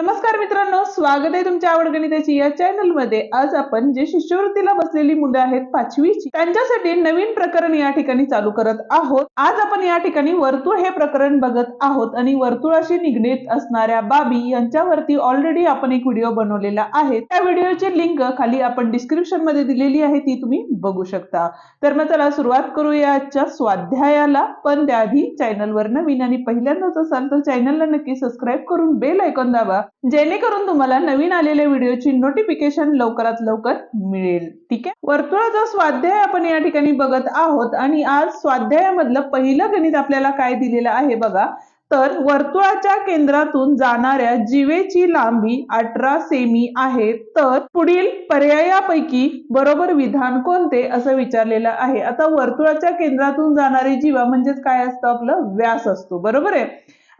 नमस्कार मित्रांनो स्वागत आहे तुमच्या आवड गणिताची या चॅनलमध्ये. आज आपण जे शिष्यवृत्तीला बसलेली मुलं आहेत पाचवीची त्यांच्यासाठी नवीन प्रकरण या ठिकाणी चालू करत आहोत. आज आपण या ठिकाणी वर्तुळ हे प्रकरण बघत आहोत आणि वर्तुळाशी निगडीत असणाऱ्या बाबी यांच्यावरती ऑलरेडी आपण एक व्हिडिओ बनवलेला आहे. त्या व्हिडिओची लिंक खाली आपण डिस्क्रिप्शनमध्ये दिलेली आहे ती तुम्ही बघू शकता. तर मग चला सुरुवात करूया आजच्या स्वाध्यायाला. पण त्याआधी चॅनलवर नवीन आणि पहिल्यांदाच असाल तर चॅनलला नक्की सबस्क्राईब करून बेल ऐकून दाबा. जेणेकरून तुम्हाला नवीन आलेल्या व्हिडिओची नोटिफिकेशन लवकरात लवकर मिळेल. ठीक आहे? वर्तुळाचा स्वाध्याय आपण या ठिकाणी बघत आहोत आणि आज स्वाध्यायामधलं पहिलं गणित आपल्याला काय दिलेलं आहे बघा. तर वर्तुळाच्या केंद्रातून जाणाऱ्या जीवेची लांबी अठरा सेमी आहे. तर पुढील पर्यायापैकी बरोबर विधान कोणते असं विचारलेलं आहे. आता वर्तुळाच्या केंद्रातून जाणारी जीवा म्हणजेच काय असतं? आपलं व्यास असतो. बरोबर आहे?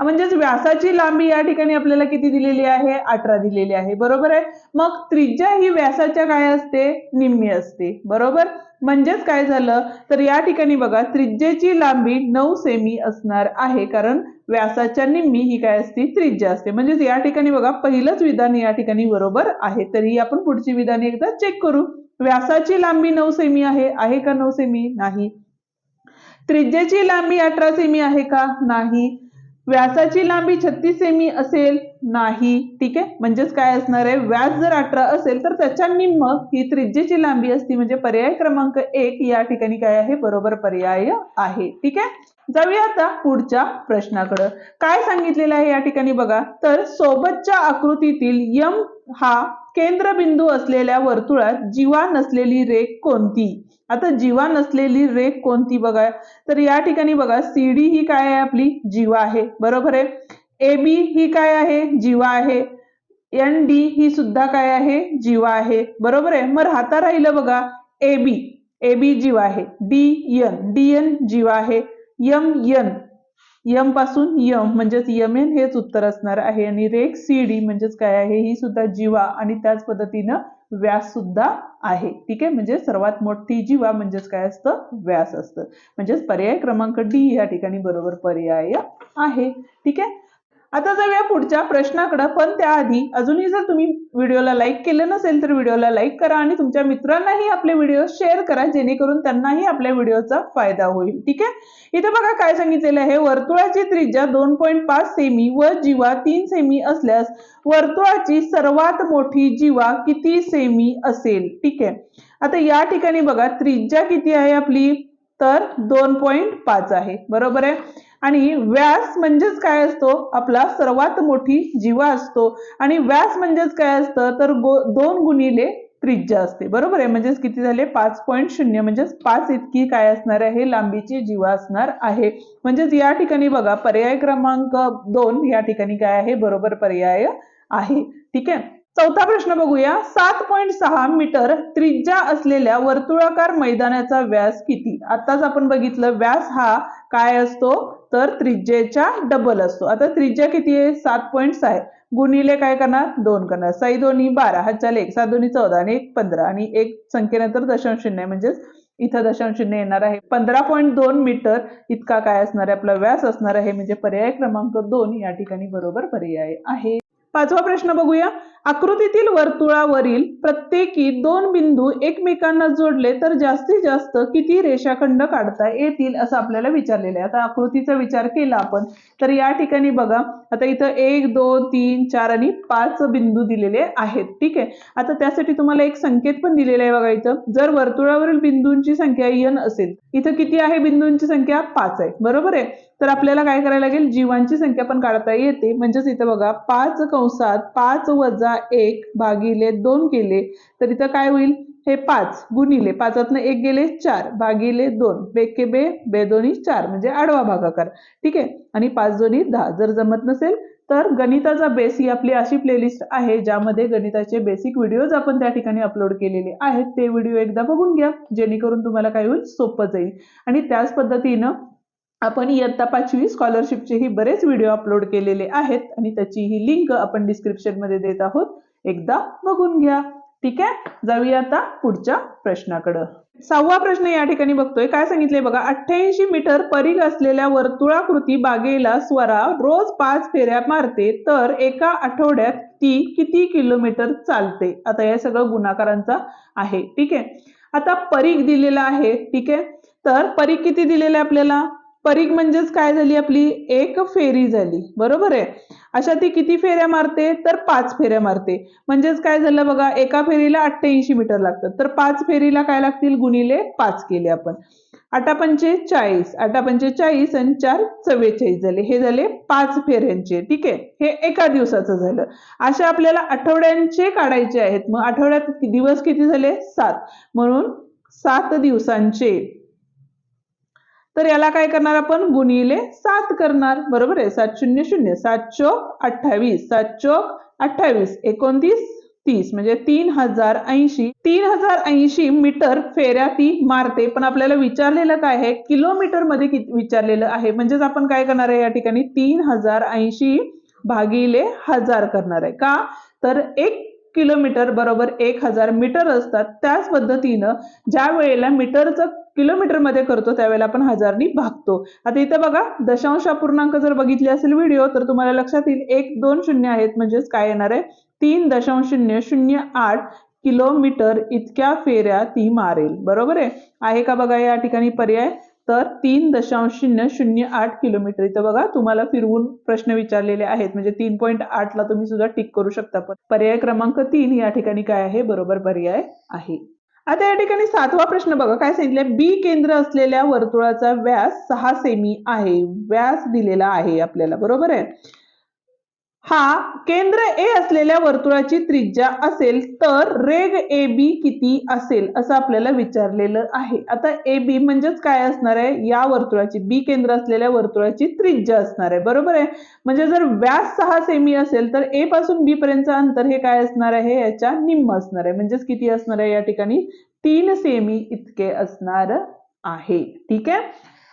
म्हणजेच व्यासाची लांबी या ठिकाणी आपल्याला किती दिलेली आहे? अठरा दिलेली आहे. बरोबर आहे? मग त्रिज्या ही व्यासाच्या काय असते? निम्मी असते. बरोबर? म्हणजेच काय झालं? तर या ठिकाणी बघा त्रिज्येची लांबी नऊ सेमी असणार आहे. कारण व्यासाच्या निम्मी ही काय असते? त्रिज्या असते. म्हणजेच या ठिकाणी बघा पहिलंच विधान या ठिकाणी बरोबर आहे. तरी आपण पुढची विधाने एकदा चेक करू. व्यासाची लांबी नऊ सेमी आहे? आहे का नऊ सेमी? नाही. त्रिज्येची लांबी अठरा सेमी आहे का? नाही. व्यासाची लांबी छत्तीस सेमी असेल? नाही. ठीक आहे? म्हणजेच काय असणार आहे? व्यास जर अठरा असेल तर त्याच्या निम्म ही त्रिज्येची लांबी असती. म्हणजे पर्याय क्रमांक एक या ठिकाणी काय आहे? बरोबर पर्याय आहे. ठीक आहे? जाऊया आता पुढच्या प्रश्नाकडं. काय सांगितलेलं आहे या ठिकाणी बघा. तर सोबतच्या आकृतीतील यम हा केंद्रबिंदू असलेल्या वर्तुळात जीवा नसलेली रेख कोणती? आता जीवा नसलेली रेख कोणती बघा. तर या ठिकाणी बघा सी डी ही काय आहे आपली? जीवा आहे. बरोबर आहे? ए बी ही काय आहे? जीवा आहे. एन डी ही सुद्धा काय आहे? जीवा आहे. बरोबर आहे? मग राहता राहिलं बघा ए बी ए बी जीवा आहे. डी एन डी एन जीवा आहे. यम एन यमपासून यम म्हणजेच यम एन हेच उत्तर असणार आहे. आणि रेख सी डी म्हणजेच काय आहे? ही सुद्धा जीवा आणि त्याच पद्धतीनं व्यास सुद्धा आहे. ठीक आहे? म्हणजे सर्वात मोठी जीवा म्हणजेच काय असतं? व्यास असतं. म्हणजेच पर्याय क्रमांक डी या ठिकाणी बरोबर पर्याय आहे. ठीक आहे? आता जाऊया पुढच्या प्रश्नाकडे. पण त्याआधी अजूनही जर तुम्ही व्हिडिओला लाईक केलं नसेल तर व्हिडिओला लाईक करा आणि तुमच्या मित्रांनाही आपले व्हिडिओ शेअर करा जेणेकरून त्यांनाही आपल्या व्हिडिओचा फायदा होईल. ठीक आहे? इथे बघा काय सांगितलेलं आहे. वर्तुळाची त्रिज्या दोन पॉईंट पाच सेमी व जीवा तीन सेमी असल्यास वर्तुळाची सर्वात मोठी जीवा किती सेमी असेल? ठीक आहे? आता या ठिकाणी बघा त्रिज्या किती आहे आपली? तर दोन पॉईंट पाच आहे. बरोबर आहे? आणि व्यास म्हणजेच काय असतो? आपला सर्वात मोठी जीवा असतो. आणि व्यास म्हणजेच काय असतं? तर दोन गुणिले त्रिज्या असते. बरोबर आहे? म्हणजेच किती झाले? पाच पॉईंट शून्य. म्हणजेच पाच इतकी काय असणार आहे? लांबीची जीवा असणार आहे. म्हणजेच या ठिकाणी बघा पर्याय क्रमांक दोन या ठिकाणी काय आहे? बरोबर पर्याय आहे. ठीक आहे? चौथा प्रश्न बघूया. सात पॉईंट सहा मीटर त्रिज्या असलेल्या वर्तुळाकार मैदानाचा व्यास किती? आताच आपण बघितलं व्यास हा काय असतो? तर त्रिज्येच्या डबल असतो. आता त्रिज्या किती आहे? सात पॉईंट सहा गुणिले काय करणार? दोन करणार. साई दोन्ही बारा. हजार एक सात दोन्ही चौदा आणि एक पंधरा. आणि एक संख्येनंतर दशांश शून्य म्हणजेच इथं दशांश शून्य येणार आहे. पंधरा पॉईंट दोन मीटर इतका काय असणार आहे? आपला व्यास असणार आहे. म्हणजे पर्याय क्रमांक दोन या ठिकाणी बरोबर पर्याय आहे. पाचवा प्रश्न बघूया. आकृतीतील वर्तुळावरील प्रत्येकी दोन बिंदू एकमेकांना जोडले तर जास्तीत जास्त किती रेषाखंड काढता येतील असं आपल्याला विचारलेलं आहे. आता आकृतीचा विचार केला आपण तर या ठिकाणी बघा. आता इथं एक दोन तीन चार आणि पाच बिंदू दिलेले आहेत. ठीक आहे? आता त्यासाठी तुम्हाला एक संकेत पण दिलेला आहे बघा इथं. जर वर्तुळावरील बिंदूंची संख्या यन असेल इथं किती आहे बिंदूंची संख्या? पाच आहे. बरोबर आहे? तर आपल्याला काय करायला लागेल? जीवांची संख्या पण काढता येते. म्हणजेच इथं बघा पाच कंसात पाच वजा एक भागिले दोन केले तर इथं काय होईल? हे पाच गुणिले पाचातनं एक गेले चार भागिले दोन बेके बे बे दोन्ही चार म्हणजे आडवा भागाकार. ठीक आहे? आणि पाच दोन्ही दहा. जर जमत नसेल तर गणिताचा बेस ही आपली अशी प्लेलिस्ट आहे ज्यामध्ये गणिताचे बेसिक व्हिडिओज आपण त्या ठिकाणी अपलोड केलेले आहेत. ते व्हिडिओ एकदा बघून घ्या जेणेकरून तुम्हाला काय होईल? सोपं जाईल. आणि त्याच पद्धतीनं आपण इयत्ता पाचवी स्कॉलरशिपचेही बरेच व्हिडिओ अपलोड केलेले आहेत आणि त्याची ही लिंक आपण डिस्क्रिप्शनमध्ये देत आहोत. एकदा बघून घ्या. ठीक आहे? जाऊया आता पुढच्या प्रश्नाकडं. सहावा प्रश्न या ठिकाणी बघतोय. काय सांगितलंय बघा? अठ्ठ्याऐंशी मीटर परीघ असलेल्या वर्तुळाकृती बागेला स्वरा रोज पाच फेऱ्या मारते तर एका आठवड्यात ती किती किलोमीटर चालते? आता हे सगळं गुणाकारांचा आहे. ठीक आहे? आता परीघ दिलेला आहे. ठीक आहे? तर परीघ किती दिलेला आहे आपल्याला? परीघ म्हणजेच काय झाली? आपली एक फेरी झाली. बरोबर आहे? अशा ती किती फेऱ्या मारते? तर पाच फेऱ्या मारते. म्हणजेच काय झालं बघा? एका फेरीला अठ्ठ्याऐंशी मीटर लागतात. तर पाच फेरीला काय लागतील? गुणिले पाच केले आपण. आठा पंचे चाळीस. आठा पंचे चाळीस आणि चार चव्वेचाळीस झाले. हे झाले पाच फेऱ्यांचे. ठीक आहे? हे एका दिवसाचं झालं. अशा आपल्याला आठवड्यांचे काढायचे आहेत. मग आठवड्यात दिवस किती झाले? सात. म्हणून सात दिवसांचे. तर याला काय करणार आपण? गुणिले सात करणार. बरोबर आहे? सात शून्य शून्य. सात चोक अठ्ठावीस. सात चोक अठ्ठावीस. एकोणतीस तीस. म्हणजे तीन हजार ऐंशी. तीन हजार ऐंशी मीटर फेऱ्या ती मारते. पण आपल्याला विचारलेलं काय आहे? किलोमीटरमध्ये विचारलेलं आहे. म्हणजेच आपण काय करणार आहे या ठिकाणी? तीन हजार ऐंशी भागिले हजार करणार आहे. का? तर एक किलोमीटर बरोबर एक हजार मीटर असतात. त्याच पद्धतीनं ज्या वेळेला मीटरचं किलोमीटरमध्ये करतो त्यावेळेला आपण हजारनी भागतो. आता इथं बघा दशांश अपूर्णांक जर बघितले असेल व्हिडिओ तर तुम्हाला लक्षात येईल एक दोन शून्य आहेत म्हणजेच काय येणार आहे? तीन दशांश शून्य शून्य आठ किलोमीटर इतक्या फेऱ्या ती मारेल. बरोबर आहे? आहे का बघा या ठिकाणी पर्याय? तर तीन दशांश शून्य शून्य आठ किलोमीटर. इथं बघा तुम्हाला फिरवून प्रश्न विचारलेले आहेत. म्हणजे तीन पॉईंट आठला तुम्ही सुद्धा टिक करू शकता. पण पर्याय क्रमांक तीन या ठिकाणी काय आहे? बरोबर पर्याय आहे. आता या ठिकाणी सातवा प्रश्न बघा. काय सांगितलंय? बी केंद्र असलेल्या वर्तुळाचा व्यास सहा सेमी आहे. व्यास दिलेला आहे आपल्याला. बरोबर आहे? हा केंद्र ए असलेल्या वर्तुळाची त्रिज्या असेल तर रेग ए बी किती असेल असं आपल्याला विचारलेलं आहे. आता ए बी म्हणजेच काय असणार आहे? या वर्तुळाची बी केंद्र असलेल्या वर्तुळाची त्रिज्या असणार आहे. बरोबर आहे? म्हणजे जर व्यास सहा सेमी असेल तर ए पासून बी पर्यंतचं अंतर हे काय असणार आहे? याच्या निम्म असणार आहे. म्हणजेच किती असणार आहे या ठिकाणी? तीन सेमी इतके असणार आहे. ठीक आहे?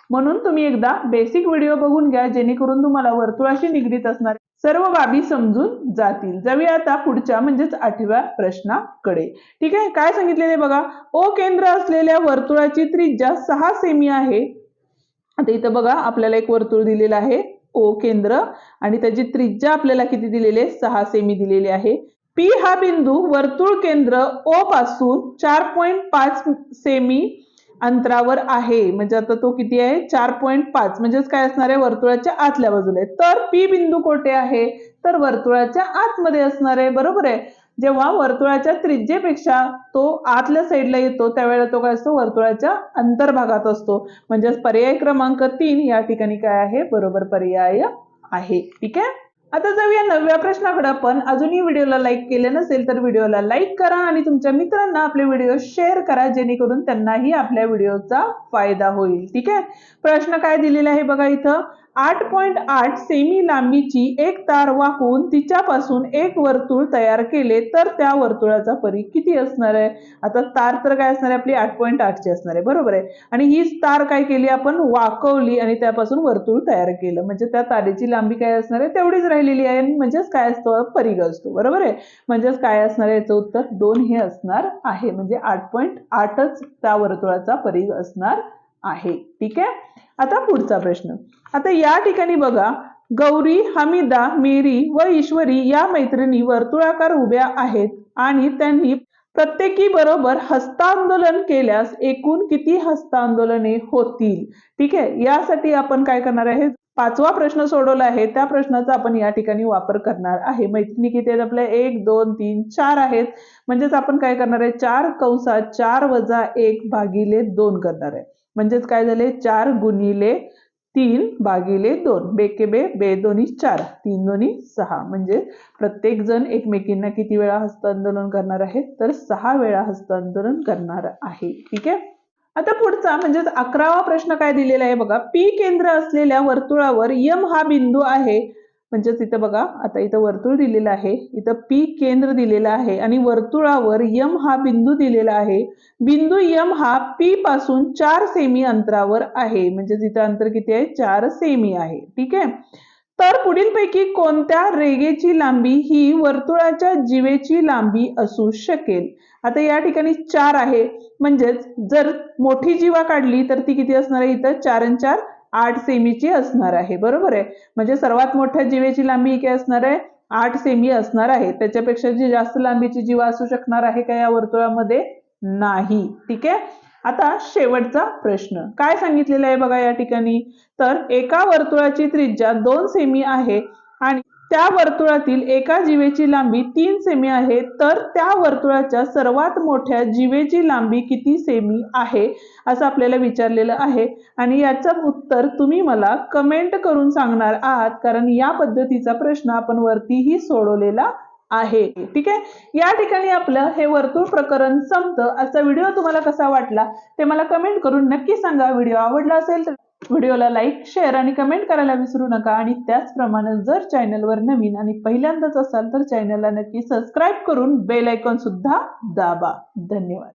म्हणून तुम्ही एकदा बेसिक व्हिडिओ बघून घ्या जेणेकरून तुम्हाला वर्तुळाशी निगडीत असणार सर्व बाबी समजून जातील. जाऊया आता पुढच्या म्हणजेच आठव्या प्रश्नाकडे. ठीक आहे? काय सांगितलेले बघा? ओ केंद्र असलेल्या वर्तुळाची त्रिज्या सहा सेमी आहे. आता इथं बघा आपल्याला एक वर्तुळ दिलेलं आहे ओ केंद्र. आणि त्याची त्रिज्या आपल्याला किती दिलेली आहे? सहा सेमी दिलेली आहे. पी हा बिंदू वर्तुळ केंद्र ओ पासून चार पॉईंट पाच सेमी अंतरावर आहे. म्हणजे आता तो किती आहे? चार पॉईंट पाच. म्हणजेच काय असणार आहे? वर्तुळाच्या आतल्या बाजूला आहे. तर पी बिंदू कोठे आहे? तर वर्तुळाच्या आतमध्ये असणार आहे. बरोबर आहे? जेव्हा वर्तुळाच्या त्रिज्येपेक्षा तो आतल्या साईडला येतो त्यावेळेला तो काय असतो? वर्तुळाच्या अंतर्भागात असतो. म्हणजेच पर्याय क्रमांक तीन या ठिकाणी काय आहे? बरोबर पर्याय आहे. ठीक आहे? आता जाऊया नवव्या प्रश्नाकडे. पण अजूनही व्हिडिओला लाईक केले नसेल तर व्हिडिओला लाईक करा आणि तुमच्या मित्रांना आपले व्हिडिओ शेअर करा जेणेकरून त्यांनाही आपल्या व्हिडिओचा फायदा होईल. ठीक आहे? प्रश्न काय दिलेला आहे बघा इथं. आठ पॉईंट आठ सेमी लांबीची एक तार वाकून तिच्यापासून एक वर्तुळ तयार केले तर त्या वर्तुळाचा परी किती असणार आहे? आता तार तर काय असणार आहे? आपली आठ पॉईंट आठची असणार आहे बरोबर आहे? आणि ही तार काय केली? आपण वाकवली आणि त्यापासून वर्तुळ तयार केलं. म्हणजे त्या तारेची लांबी काय असणार आहे? तेवढीच राहिलेली आहे. म्हणजेच काय असतो? परिघ असतो बरोबर आहे? म्हणजेच काय असणार आहे? याचं उत्तर दोन हे असणार आहे. म्हणजे आठ पॉईंट आठच त्या वर्तुळाचा परिघ असणार आहे. ठीक आहे? आता पुढचा प्रश्न. आता या ठिकाणी बघा गौरी हमीदा मेरी व ईश्वरी या मैत्रिणी वर्तुळाकार उभ्या आहेत आणि त्यांनी प्रत्येकी बरोबर हस्तांदोलन केल्यास एकूण किती हस्तांदोलने होतील? ठीक आहे यासाठी आपण काय करणार आहे? पाचवा प्रश्न सोडवला आहे. त्या प्रश्नाचा आपण या ठिकाणी वापर करणार आहे. मैत्रिणी किती आहेत आपल्या? एक दोन तीन चार आहेत. म्हणजेच आपण काय करणार आहे? चार कंसात चार वजा एक भागिले दोन करणार आहे. म्हणजेच काय झाले? चार गुणिले तीन भागिले दोन. बेके बे बे दोन्ही चार तीन दोन्ही सहा. म्हणजे प्रत्येक जण एकमेकींना किती वेळा हस्तांदोलन करणार आहे तर सहा वेळा हस्तांदोलन करणार आहे. ठीक आहे? आता पुढचा म्हणजेच अकरावा प्रश्न काय दिलेला आहे बघा? पी केंद्र असलेल्या वर्तुळावर यम हा बिंदू आहे. म्हणजेच इथं बघा आता इथं वर्तुळ दिलेलं आहे इथं पी केंद्र दिलेलं आहे आणि वर्तुळावर यम हा बिंदू दिलेला आहे. बिंदू यम हा पी पासून चार सेमी अंतरावर आहे. म्हणजेच इथं अंतर किती आहे? चार सेमी आहे. ठीक आहे? तर पुढीलपैकी कोणत्या रेगेची लांबी ही वर्तुळाच्या जीवेची लांबी असू शकेल? आता या ठिकाणी चार आहे. म्हणजेच जर मोठी जीवा काढली तर ती किती असणार आहे? इथं चार आणि चार आठ सेमीची असणार आहे. बरोबर आहे? म्हणजे सर्वात मोठ्या जीवेची लांबी काय असणार आहे. आठ सेमी असणार आहे. त्याच्यापेक्षा जी जास्त लांबीची जीवा असू शकणार आहे का या वर्तुळामध्ये? नाही. ठीक आहे? आता शेवटचा प्रश्न. काय सांगितलेला आहे बघा या ठिकाणी? तर एका वर्तुळाची त्रिज्या दोन सेमी आहे आणि त्या वर्तुळातील एका जीवेची लांबी तीन सेमी आहे तर त्या वर्तुळाच्या सर्वात मोठ्या जीवेची लांबी किती सेमी आहे असं आपल्याला विचारलेलं आहे. आणि याचं उत्तर तुम्ही मला कमेंट करून सांगणार आहात कारण या पद्धतीचा प्रश्न आपण वरतीही सोडवलेला आहे. ठीक आहे? या ठिकाणी आपलं हे वर्तुळ प्रकरण संपतं. असा व्हिडिओ तुम्हाला कसा वाटला ते मला कमेंट करून नक्की सांगा. व्हिडिओ आवडला असेल तर व्हिडिओला लाईक शेअर आणि कमेंट करायला विसरू नका. आणि त्याचप्रमाणे जर चॅनलवर नवीन आणि पहिल्यांदाच असाल तर चॅनलला नक्की सबस्क्राईब करून बेल आयकॉन सुद्धा दाबा. धन्यवाद.